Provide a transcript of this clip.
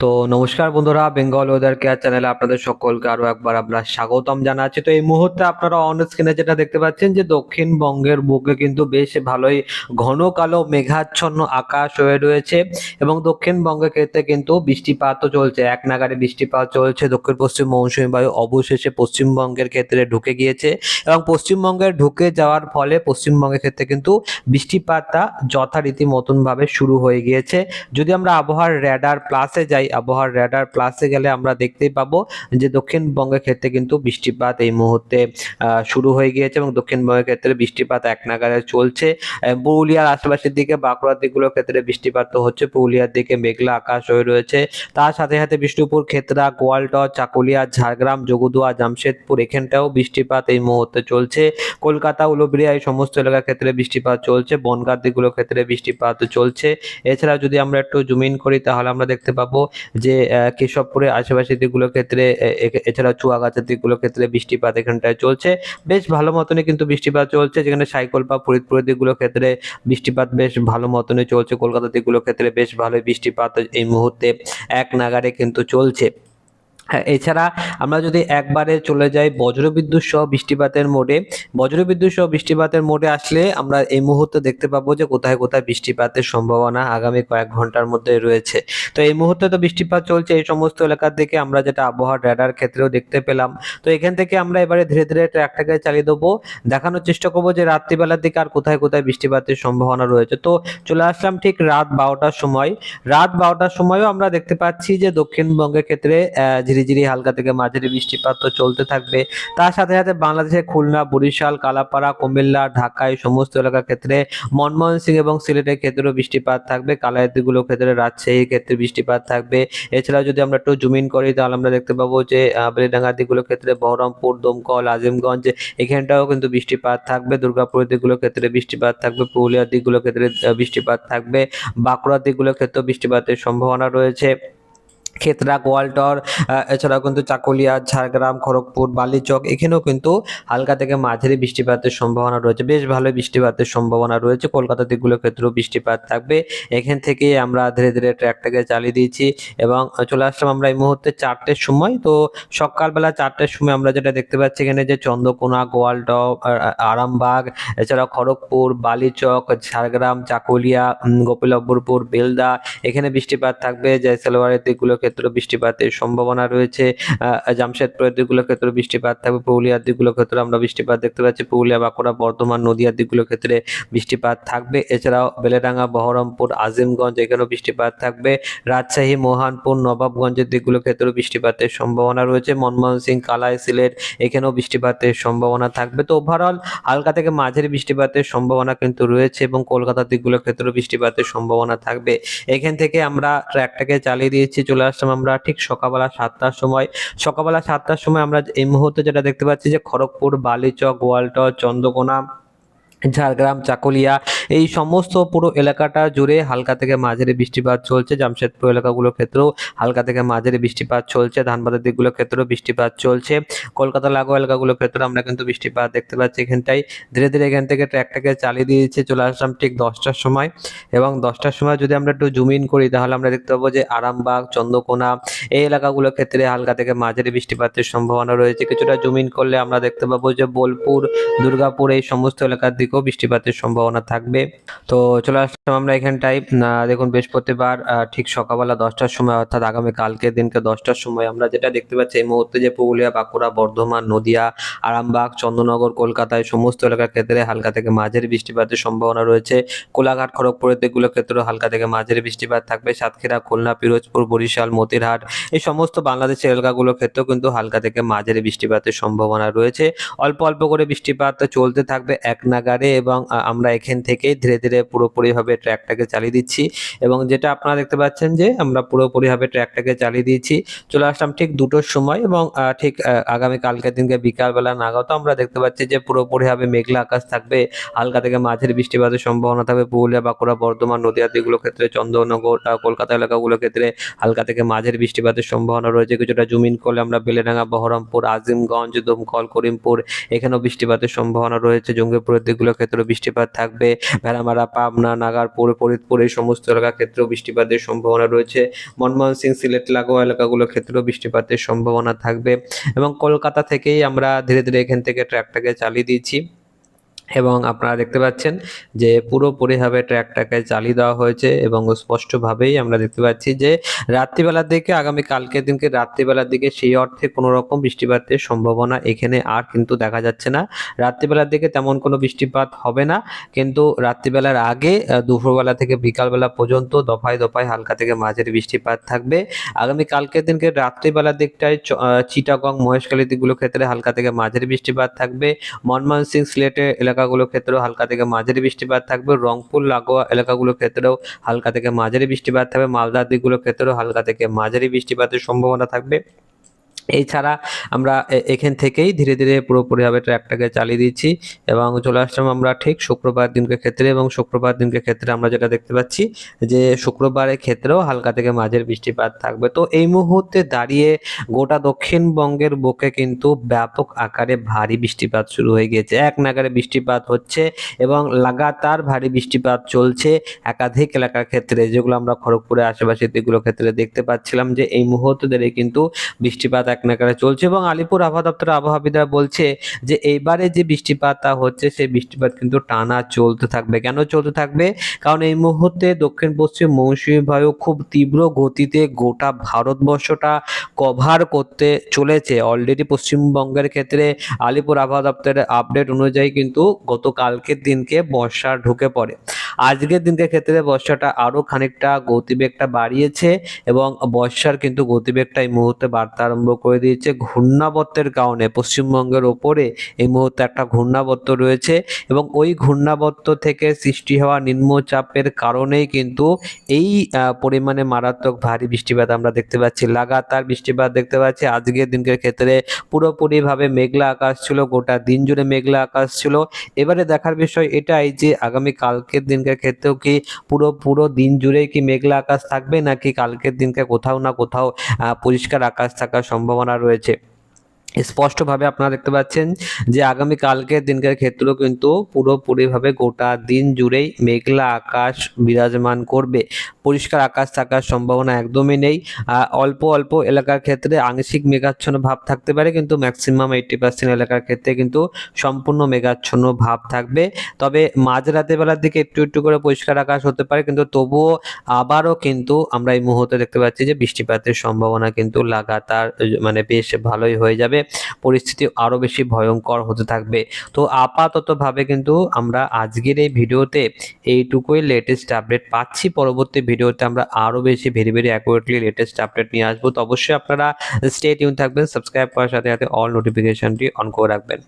তো নমস্কার বন্ধুরা বেঙ্গল ওয়েদার কেয়ার চ্যানেলে আপনাদের সকলকে আরও একবার আমরা স্বাগতম জানাচ্ছি। তো এই মুহূর্তে আপনারা অন স্ক্রিনে যেটা দেখতে পাচ্ছেন যে দক্ষিণবঙ্গের বুকে কিন্তু বেশ ভালোই ঘন কালো মেঘাচ্ছন্ন আকাশ হয়ে রয়েছে এবং দক্ষিণবঙ্গের ক্ষেত্রে কিন্তু বৃষ্টিপাতও চলছে, এক নাগারে বৃষ্টিপাত চলছে। দক্ষিণ পশ্চিম মৌসুমী বায়ু অবশেষে পশ্চিমবঙ্গের ক্ষেত্রে ঢুকে গিয়েছে এবং পশ্চিমবঙ্গে ঢুকে যাওয়ার ফলে পশ্চিমবঙ্গের ক্ষেত্রে কিন্তু বৃষ্টিপাতটা যথারীতি মতনভাবে শুরু হয়ে গিয়েছে। যদি আমরা আবহাওয়ার র্যাডার প্লাসে যাই আবহাওয়ার র্যাডার প্লাসে গেলে আমরা দেখতেই পাবো যে দক্ষিণবঙ্গের ক্ষেত্রে কিন্তু বৃষ্টিপাত এই মুহূর্তে শুরু হয়ে গিয়েছে এবং দক্ষিণবঙ্গের ক্ষেত্রে বৃষ্টিপাত এক নাগারে চলছে। পুরুলিয়ার আশেপাশের দিকে, বাঁকুড়ার দিকগুলোর ক্ষেত্রে বৃষ্টিপাত তো হচ্ছে। পুরুলিয়ার দিকে মেঘলা আকাশ হয়ে রয়েছে। তার সাথে সাথে বিষ্ণুপুর, ক্ষেত্রা গোয়ালটর চাকুলিয়া, ঝাড়গ্রাম জগুদুয়া জামশেদপুর, এখানটাও বৃষ্টিপাত এই মুহূর্তে চলছে। কলকাতা, উলুবেড়িয়া এই সমস্ত এলাকার ক্ষেত্রে বৃষ্টিপাত চলছে। বনগাঁ দিকগুলোর ক্ষেত্রে বৃষ্টিপাত চলছে। এছাড়া যদি আমরা একটু জুম ইন করি, তাহলে আমরা দেখতে পাবো যে কেশবপুরের আশেপাশে দিকগুলোর ক্ষেত্রে এছাড়া চুয়াগাছার দিকগুলোর ক্ষেত্রে বৃষ্টিপাত এখানটায় চলছে। বেশ ভালো মতনই কিন্তু বৃষ্টিপাত চলছে। যেখানে সাইকল বা ফরিদপুরের দিকগুলোর ক্ষেত্রে বৃষ্টিপাত বেশ ভালো মতনই চলছে। কলকাতার দিকগুলোর ক্ষেত্রে বেশ ভালোই বৃষ্টিপাত এই মুহূর্তে এক নাগারে কিন্তু চলছে। হ্যাঁ এছাড়া আমরা যদি একবারে চলে যাই বজ্রবিদ্যুৎ সহ বৃষ্টিপাতের মোডে, বজ্রবিদ্যুৎ সহ বৃষ্টিপাতের মোডে আসলে আমরা এই মুহূর্তে দেখতে পাবো যে কোথায় কোথায় বৃষ্টিপাতের সম্ভাবনা আগামী কয়েক ঘণ্টার মধ্যে রয়েছে। তো এই মুহূর্তে তো বৃষ্টিপাত চলছে, এই সমস্ত এলাকার দিকে আমরা যেটা আবহাওয়ার র্যাডার ক্ষেত্রেও দেখতে পেলাম। তো এখান থেকে আমরা এবারে ধীরে ধীরে ট্র্যাকটাকে চালিয়ে দেবো। দেখানোর চেষ্টা করব যে রাত্রিবেলার দিকে আর কোথায় কোথায় বৃষ্টিপাতের সম্ভাবনা রয়েছে। তো চলে আসলাম ঠিক রাত বারোটার সময়। রাত বারোটার সময়ও আমরা দেখতে পাচ্ছি যে দক্ষিণবঙ্গের ক্ষেত্রে ঝিরিঝিরি হালকা থেকে মাঝারি বৃষ্টিপাত তো চলতে থাকবে। তার সাথে সাথে বাংলাদেশের খুলনা বরিশাল কালাপাড়া কুমিল্লা ঢাকা এই সমস্ত এলাকার ক্ষেত্রে মনমোহন সিং এবং সিলেটের ক্ষেত্রেও বৃষ্টিপাত থাকবে। কালাইয়ের দিকগুলোর ক্ষেত্রে রাজশাহীর ক্ষেত্রে বৃষ্টিপাত থাকবে। এছাড়াও যদি আমরা একটু জুমিন করি তাহলে আমরা দেখতে পাবো যে আহ, দিকগুলোর ক্ষেত্রে বহরমপুর দমকল আজিমগঞ্জ এখানটাও কিন্তু বৃষ্টিপাত থাকবে। দুর্গাপুরের দিকগুলোর ক্ষেত্রে বৃষ্টিপাত থাকবে। পুরুলিয়ার দিকগুলোর ক্ষেত্রে বৃষ্টিপাত থাকবে। বাঁকুড়ার দিকগুলোর ক্ষেত্রেও বৃষ্টিপাতের সম্ভাবনা রয়েছে। ক্ষেত্রা গোয়ালটর এছাড়াও কিন্তু চাকুলিয়া ঝাড়গ্রাম খড়গপুর বালিচক এখানেও কিন্তু হালকা থেকে মাঝারি বৃষ্টিপাতের সম্ভাবনা রয়েছে। বেশ ভালো বৃষ্টিপাতের সম্ভাবনা রয়েছে। কলকাতা দিকগুলোর ক্ষেত্রেও বৃষ্টিপাত থাকবে। এখান থেকেই আমরা ধীরে ধীরে ট্র্যাকটাকে চালিয়ে দিয়েছি এবং চলে আসলাম আমরা এই মুহূর্তে চারটের সময়। তো সকালবেলা চারটের সময় আমরা যেটা দেখতে পাচ্ছি এখানে যে চন্দ্রকোনা গোয়ালটক আর- আর- আরামবাগ এছাড়াও খড়গপুর বালিচক ঝাড়গ্রাম চাকুলিয়া উম, বেলদা এখানে বৃষ্টিপাত থাকবে। জয়সালওয়ারের দিকগুলোর ক্ষেত্রে বৃষ্টিপাতের সম্ভাবনা রয়েছে। জামশেদপুরের দিকগুলোর ক্ষেত্রে বৃষ্টিপাত থাকবে, পুরুলিয়ার দিকগুলোর ক্ষেত্রে আমরা বৃষ্টিপাত দেখতে পাচ্ছি। পুরুলিয়া, বাঁকুড়া, বর্ধমান, নদিয়ার দিকগুলোর ক্ষেত্রে বৃষ্টিপাত থাকবে। এছাড়াও বেলেডাঙ্গা, বহরমপুর, আজিমগঞ্জ এখানেও বৃষ্টিপাত থাকবে। রাজশাহী, মোহানপুর, নবাবগঞ্জের দিকগুলোর ক্ষেত্রেও বৃষ্টিপাতের সম্ভাবনা রয়েছে। মনমোহন সিং, কালাই সিলেট এখানেও বৃষ্টিপাতের সম্ভাবনা থাকবে। তো ওভারঅল হালকা থেকে মাঝারি বৃষ্টিপাতের সম্ভাবনা কিন্তু রয়েছে এবং কলকাতার দিকগুলোর ক্ষেত্রেও বৃষ্টিপাতের সম্ভাবনা থাকবে। এখান থেকে আমরা ট্র্যাকটাকে চালিয়ে দিয়েছি, চলে আসলাম আমরা ঠিক সকালবেলা সাতটার সময়, সকালবেলা সাতটার সময় আমরা এই মুহূর্তে যেটা দেখতে পাচ্ছি যে খড়গপুর, বালিচক গোয়ালটর চন্দ্রকোনা ঝাড়গ্রাম, চাকুলিয়া, এই সমস্ত পুরো এলাকাটা জুড়ে হালকা থেকে মাঝারি বৃষ্টিপাত চলছে। জামশেদপুর এলাকাগুলোর ক্ষেত্রেও হালকা থেকে মাঝারি বৃষ্টিপাত চলছে। ধানবাদের দিকগুলোর ক্ষেত্রেও বৃষ্টিপাত চলছে। কলকাতা লাগোয়া এলাকাগুলোর ক্ষেত্রে আমরা কিন্তু বৃষ্টিপাত দেখতে পাচ্ছি এখানটাই ধীরে ধীরে এখান থেকে ট্র্যাকটাকে চালিয়ে দিয়েছে, চলে আসলাম ঠিক দশটার সময়। এবং দশটার সময় যদি আমরা একটু জুম ইন করি, তাহলে আমরা দেখতে পাবো যে আরামবাগ, চন্দ্রকোনা, এই এলাকাগুলোর ক্ষেত্রে হালকা থেকে মাঝারি বৃষ্টিপাতের সম্ভাবনা রয়েছে। কিছুটা জুম ইন করলে আমরা দেখতে পাবো যে বোলপুর, দুর্গাপুর, এই সমস্ত এলাকার দিকেও বৃষ্টিপাতের সম্ভাবনা থাকবে। তো চলে আসলাম আমরা এখানটায়। দেখুন, বৃহস্পতিবার ঠিক সকালবেলা দশটার সময়, অর্থাৎ আগামী কালকের দিনকে দশটার সময় আমরা যেটা দেখতে পাচ্ছি, এই মুহূর্তে যে পুরুলিয়া, বাঁকুড়া, বর্ধমান, নদিয়া, আরামবাগ, চন্দ্রনগর, কলকাতায় সমস্ত এলাকার ক্ষেত্রে হালকা থেকে মাঝারি বৃষ্টিপাতের সম্ভাবনা রয়েছে। কোলাঘাট খড়গপুরের দিকগুলোর ক্ষেত্রেও হালকা থেকে মাঝারি বৃষ্টিপাত থাকবে। সাতক্ষীরা, খুলনা, পিরোজপুর, বরিশাল, মতিরহাট, এই সমস্ত বাংলাদেশের এলাকাগুলোর ক্ষেত্রেও কিন্তু হালকা থেকে মাঝারি বৃষ্টিপাতের সম্ভাবনা রয়েছে। অল্প অল্প করে বৃষ্টিপাত চলতে থাকবে। এক নাগারে এবং আমরা এখান থেকেই ধীরে ধীরে পুরোপুরিভাবে ট্র্যাকটাকে চালিয়ে দিচ্ছি এবং যেটা আপনারা দেখতে পাচ্ছেন যে আমরা পুরোপুরিভাবে ট্র্যাকটাকে চালিয়ে দিয়েছি। চলে আসলাম ঠিক দুটোর সময় এবং ঠিক আগামী কালকের দিনকে বিকালবেলা নাগাদ আমরা দেখতে পাচ্ছি যে পুরোপুরিভাবে মেঘলা আকাশ থাকবে। হালকা থেকে মাঝের বৃষ্টিপাতের সম্ভাবনা থাকবে। পুরুলিয়া, বাঁকুড়া, বর্ধমান, নদীয়া দিকগুলোর ক্ষেত্রে, চন্দ্রনগর কলকাতা এলাকাগুলোর ক্ষেত্রে হালকা থেকে মাঝের বৃষ্টিপাতের সম্ভাবনা রয়েছে। কিছুটা জুমিন করলে আমরা বেলেডাঙ্গা, বহরমপুর, আজিমগঞ্জ, দমকল, করিমপুর এখানেও বৃষ্টিপাতের সম্ভাবনা রয়েছে। জঙ্গিপুরের দিকগুলোর ক্ষেত্রেও বৃষ্টিপাত থাকবে। ভেড়ামারা পাবনা, নাগারপুর, ফরিদপুর এই সমস্ত এলাকার ক্ষেত্রেও বৃষ্টিপাতের সম্ভাবনা রয়েছে। মনমোহন সিং, সিলেট, লাগোয়া এলাকাগুলোর ক্ষেত্রেও বৃষ্টিপাতের সম্ভাবনা থাকবে। এবং কলকাতা থেকেই আমরা ধীরে ধীরে এখান থেকে ট্র্যাকটাকে চালিয়ে দিচ্ছি এবং আপনারা দেখতে পাচ্ছেন যে পুরোপুরিভাবে ট্র্যাকটাকে চালিয়ে দেওয়া হয়েছে এবং স্পষ্টভাবেই আমরা দেখতে পাচ্ছি যে রাত্রিবেলার দিকে, আগামী কালকের দিনকে রাত্রিবেলার দিকে সেই অর্থে কোনো রকম বৃষ্টিপাতের সম্ভাবনা এখানে আর কিন্তু দেখা যাচ্ছে না। রাত্রিবেলার দিকে তেমন কোনো বৃষ্টিপাত হবে না, কিন্তু রাত্রিবেলার আগে দুপুরবেলা থেকে বিকালবেলা পর্যন্ত দফায় দফায় হালকা থেকে মাঝারি বৃষ্টিপাত থাকবে। আগামী কালকের দিনকে রাত্রিবেলার দিকটায় চিটাগং মহেশখালী দিকগুলোর ক্ষেত্রে হালকা থেকে মাঝারি বৃষ্টিপাত থাকবে। মনমোহন সিং সিলেটের এলাকাগুলোর ক্ষেত্রেও হালকা থেকে মাঝারি বৃষ্টিপাত থাকবে। রংপুর, লাগোয়া এলাকাগুলোর ক্ষেত্রেও হালকা থেকে মাঝারি বৃষ্টিপাত থাকবে। মালদার দিকগুলোর ক্ষেত্রেও হালকা থেকে মাঝারি বৃষ্টিপাতের সম্ভাবনা থাকবে। এছাড়া আমরা এখান থেকেই ধীরে ধীরে পুরোপুরিভাবে ট্র্যাকটাকে চালিয়ে দিচ্ছি এবং চলে আসলাম আমরা ঠিক শুক্রবার দিনকে ক্ষেত্রে এবং শুক্রবার দিনকে ক্ষেত্রে আমরা যেটা দেখতে পাচ্ছি যে শুক্রবারের ক্ষেত্রেও হালকা থেকে মাঝের বৃষ্টিপাত থাকবে। তো এই মুহূর্তে দাঁড়িয়ে গোটা দক্ষিণবঙ্গের বুকে কিন্তু ব্যাপক আকারে ভারী বৃষ্টিপাত শুরু হয়ে গিয়েছে। এক নাগারে বৃষ্টিপাত হচ্ছে এবং লাগাতার ভারী বৃষ্টিপাত চলছে একাধিক এলাকার ক্ষেত্রে, যেগুলো আমরা খড়গপুরের আশেপাশে দিকগুলোর ক্ষেত্রে দেখতে পাচ্ছিলাম যে এই মুহূর্তে ধরে কিন্তু বৃষ্টিপাত এক নাগারে চলছে এবং আলিপুর আবহাওয়া দপ্তরের আবহাওয়াবিদরা বলছে যে এইবারে যে বৃষ্টিপাতটা হচ্ছে সেই বৃষ্টিপাত কিন্তু টানা চলতে থাকবে। কেন চলতে থাকবে? কারণ এই মুহূর্তে দক্ষিণ, পশ্চিম, মৌসুমী বায়ু খুব তীব্র গতিতে গোটা ভারতবর্ষটা কভার করতে চলেছে। অলরেডি পশ্চিমবঙ্গের ক্ষেত্রে আলিপুর আবহাওয়া দপ্তরের আপডেট অনুযায়ী কিন্তু গতকালকের দিনকে বর্ষা ঢুকে পড়ে। আজকের দিনকে ক্ষেত্রে বর্ষাটা আরও খানিকটা গতিবেগটা বাড়িয়েছে এবং বর্ষার কিন্তু গতিবেগটা এই মুহূর্তে বাড়তে আরম্ভ করে দিয়েছে। ঘূর্ণাবর্তের কারণে পশ্চিমবঙ্গের ওপরে এই মুহূর্তে একটা ঘূর্ণাবর্ত রয়েছে এবং ওই ঘূর্ণাবর্ত থেকে সৃষ্টি হওয়া নিম্নচাপের কারণেই কিন্তু এই পরিমাণে মারাত্মক ভারী বৃষ্টিপাত আমরা দেখতে পাচ্ছি। লাগাতার বৃষ্টিপাত দেখতে পাচ্ছি। আজকের দিনকের ক্ষেত্রে পুরোপুরিভাবে মেঘলা আকাশ ছিল, গোটা দিন জুড়ে মেঘলা আকাশ ছিল। এবারে দেখার বিষয় এটাই যে আগামী কালকের দিনকের ক্ষেত্রেও কি পুরো পুরো দিন জুড়েই কি মেঘলা আকাশ থাকবে? নাকি কালকের দিনকে কোথাও না কোথাও পরিষ্কার আকাশ থাকার সম্ভাবনা রয়েছে? স্পষ্টভাবে আপনারা দেখতে পাচ্ছেন যে আগামী কালকের দিনকার ক্ষেত্রেও কিন্তু পুরোপুরিভাবে গোটা দিন জুড়েই মেঘলা আকাশ বিরাজমান করবে। পরিষ্কার আকাশ থাকার সম্ভাবনা একদমই নেই। অল্প অল্প এলাকার ক্ষেত্রে আংশিক মেঘাচ্ছন্ন ভাব থাকতে পারে, কিন্তু ম্যাক্সিমাম এইট্টি পার্সেন্ট এলাকার ক্ষেত্রে কিন্তু সম্পূর্ণ মেঘাচ্ছন্ন ভাব থাকবে। তবে মাঝরাতে বেলার দিকে একটু একটু করে পরিষ্কার আকাশ হতে পারে, কিন্তু তবুও আবারও কিন্তু আমরা এই মুহূর্তে দেখতে পাচ্ছি যে বৃষ্টিপাতের সম্ভাবনা কিন্তু লাগাতার মানে বেশ ভালোই হয়ে যাবে। পরিস্থিতি আরও বেশি ভয়ঙ্কর হতে থাকবে। তো আপাততভাবে কিন্তু আমরা আজকের এই ভিডিওতে এইটুকুই লেটেস্ট আপডেট পাচ্ছি। পরবর্তী ভিডিওতে আমরা আরও বেশি very very accurately latest update নিয়ে আসব। তো অবশ্যই আপনারা স্টে টিউন থাকবেন সাবস্ক্রাইব করার সাথে সাথে অল নোটিফিকেশনটি অন করে রাখবেন।